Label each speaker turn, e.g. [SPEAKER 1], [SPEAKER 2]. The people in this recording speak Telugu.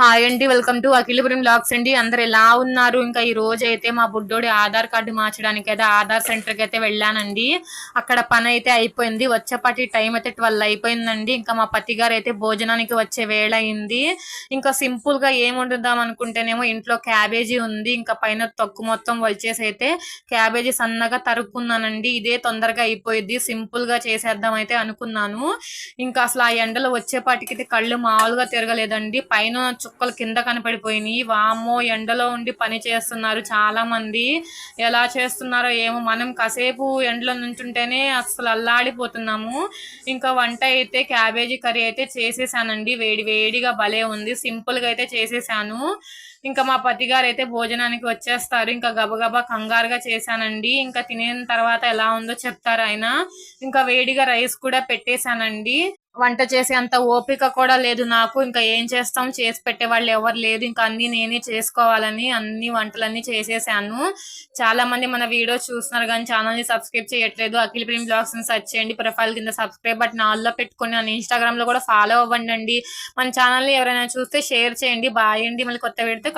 [SPEAKER 1] హాయ్ అండి వెల్కమ్ టు అఖిలపురం బ్లాగ్స్ అండి. అందరు ఎలా ఉన్నారు? ఇంకా ఈ రోజు అయితే మా బుడ్డోడి ఆధార్ కార్డు మార్చడానికి అయితే ఆధార్ సెంటర్కి అయితే వెళ్ళానండి. అక్కడ పని అయితే అయిపోయింది. వచ్చేపాటి టైం అయితే ట్వెల్వ్ అయిపోయిందండి. ఇంకా మా పతి గారు అయితే భోజనానికి వచ్చే వేళ అయింది. ఇంకా సింపుల్గా ఏం వండుదాం అనుకుంటేనేమో ఇంట్లో క్యాబేజీ ఉంది. ఇంకా పైన తొక్కు మొత్తం వచ్చేసి అయితే క్యాబేజీ సన్నగా తరుక్కున్నానండి. ఇదే తొందరగా అయిపోయింది సింపుల్గా చేసేద్దాం అయితే అనుకున్నాను. ఇంకా అసలు ఆ ఎండలో వచ్చేపాటికి అయితే కళ్ళు మామూలుగా తిరగలేదండి. పైన చుక్కలు కింద కనపడిపోయినాయి. వామ్మో ఎండలో ఉండి పని చేస్తున్నారు చాలా మంది ఎలా చేస్తున్నారో ఏమో మనం కాసేపు ఎండలో నుంచుంటేనే అసలు అల్లాడిపోతున్నాము. ఇంకా వంట అయితే క్యాబేజీ కర్రీ అయితే చేసేసానండి. వేడి వేడిగా భలే ఉంది. సింపుల్గా అయితే చేసేసాను. ఇంకా మా పతి గారు అయితే భోజనానికి వచ్చేస్తారు. ఇంకా గబగబా కంగారుగా చేశానండి. ఇంకా తినేన తర్వాత ఎలా ఉందో చెప్తారు ఆయన. ఇంకా వేడిగా రైస్ కూడా పెట్టేశానండి. వంట చేసే అంత ఓపిక కూడా లేదు నాకు. ఇంకా ఏం చేస్తాం? చేసి పెట్టే వాళ్ళు ఎవరు లేదు ఇంకా అన్ని నేనే చేసుకోవాలని అన్ని వంటలన్నీ చేసేసాను. చాలా మంది మన వీడియో చూస్తున్నారు కానీ ఛానల్ని సబ్స్క్రైబ్ చేయట్లేదు. అఖిల్ ప్రేమ్ బ్లాగ్స్ని సెర్చ్ చేయండి. ప్రొఫైల్ కింద సబ్స్క్రైబ్ బట్ ఆల్లో పెట్టుకొని నన్ను ఇన్స్టాగ్రామ్లో కూడా ఫాలో అవ్వండి మన ఛానల్ ఎవరైనా చూస్తే షేర్ చేయండి. బాయ్ అండి. మళ్ళీ కొత్త పెడితే కలుద్దాం